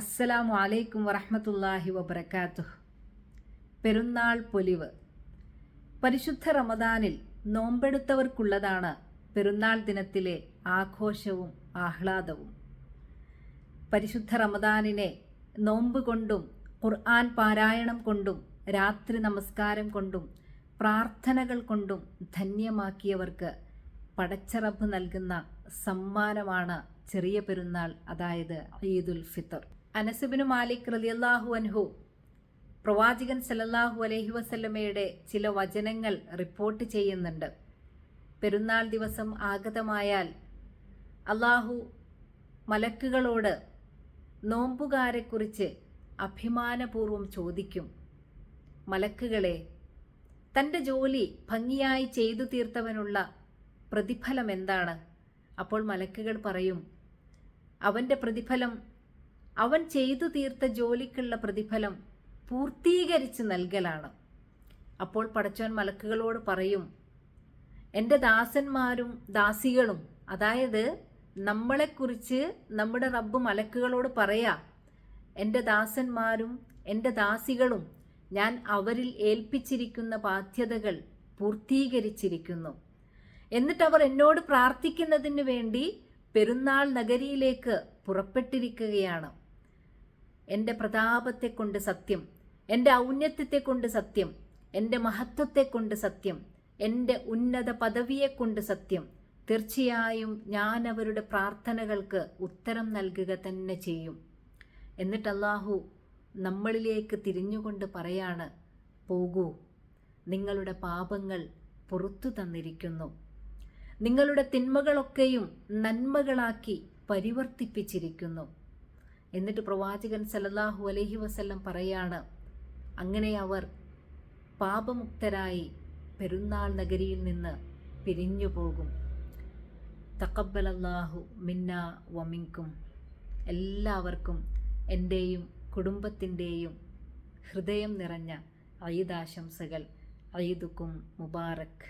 അസ്സലാമു അലൈക്കും വറഹമത്തല്ലാഹി വബർക്കാത്തു പെരുന്നാൾ പൊലിവ്. പരിശുദ്ധ റമദാനിൽ നോമ്പെടുത്തവർക്കുള്ളതാണ് പെരുന്നാൾ ദിനത്തിലെ ആഘോഷവും ആഹ്ലാദവും. പരിശുദ്ധ റമദാനിനെ നോമ്പ് കൊണ്ടും ഖുർആൻ പാരായണം കൊണ്ടും രാത്രി നമസ്കാരം കൊണ്ടും പ്രാർത്ഥനകൾ കൊണ്ടും ധന്യമാക്കിയവർക്ക് പടച്ചറബ് നൽകുന്ന സമ്മാനമാണ് ചെറിയ പെരുന്നാൾ അതായത് ഈദുൽ ഫിത്തർ. അനസുബിനു മാലിക് റലിയല്ലാഹു അൻഹു പ്രവാചകൻ സല്ലല്ലാഹു അലൈഹി വസല്ലമയുടെ ചില വചനങ്ങൾ റിപ്പോർട്ട് ചെയ്യുന്നുണ്ട്. പെരുന്നാൾ ദിവസം ആഗതമായാൽ അള്ളാഹു മലക്കുകളോട് നോമ്പുകാരെക്കുറിച്ച് അഭിമാനപൂർവം ചോദിക്കും. മലക്കുകളെ തന്റെ ജോലി ഭംഗിയായി ചെയ്തു തീർത്തവനുള്ള പ്രതിഫലം എന്താണ്? അപ്പോൾ മലക്കുകൾ പറയും അവന്റെ പ്രതിഫലം അവൻ ചെയ്തു തീർത്ത ജോലിക്കുള്ള പ്രതിഫലം പൂർത്തീകരിച്ച് നൽകലാണ്. അപ്പോൾ പടച്ചോൻ മലക്കുകളോട് പറയും എന്റെ ദാസന്മാരും ദാസികളും അതായത് നമ്മളെക്കുറിച്ച് നമ്മുടെ റബ്ബ് മലക്കുകളോട് പറയാ എന്റെ ദാസന്മാരും എന്റെ ദാസികളും ഞാൻ അവരിൽ ഏൽപ്പിച്ചിരിക്കുന്ന ബാധ്യതകൾ പൂർത്തീകരിച്ചിരിക്കുന്നു. എന്നിട്ട് അവർ എന്നോട് പ്രാർത്ഥിക്കുന്നതിന് വേണ്ടി പെരുന്നാൾ നഗരിയിലേക്ക് പുറപ്പെട്ടിരിക്കുകയാണ്. എന്റെ പ്രതാപത്തെ കൊണ്ട് സത്യം എന്റെ ഔന്നത്യത്തെ കൊണ്ട് സത്യം എന്റെ മഹത്വത്തെ കൊണ്ട് സത്യം എന്റെ ഉന്നത പദവിയെ കൊണ്ട് സത്യം. തീർച്ചയായും ഞാൻ അവരുടെ പ്രാർത്ഥനകൾക്ക് ഉത്തരം നൽകുക തന്നെ ചെയ്യും. എന്നിട്ട് അള്ളാഹു നമ്മളിലേക്ക് തിരിഞ്ഞുകൊണ്ട് പറയാണ് പോകൂ നിങ്ങളുടെ പാപങ്ങൾ പുറത്തു തന്നിരിക്കുന്നു. നിങ്ങളുടെ തിന്മകളൊക്കെയും നന്മകളാക്കി പരിവർത്തിപ്പിച്ചിരിക്കുന്നു. എന്നിട്ട് പ്രവാചകൻ സലല്ലാഹു അലഹി വസല്ലം പറയാണ് അങ്ങനെ അവർ പാപമുക്തരായി പെരുന്നാൾ നഗരിയിൽ നിന്ന് പിരിഞ്ഞു പോകും. തക്കബലല്ലാഹു മിന്ന വമിങ്കും എല്ലാവർക്കും എന്റെയും കുടുംബത്തിന്റെയും ഹൃദയം നിറഞ്ഞ ഐദാശംസകൾ ഐദുക്കും മുബാറക്.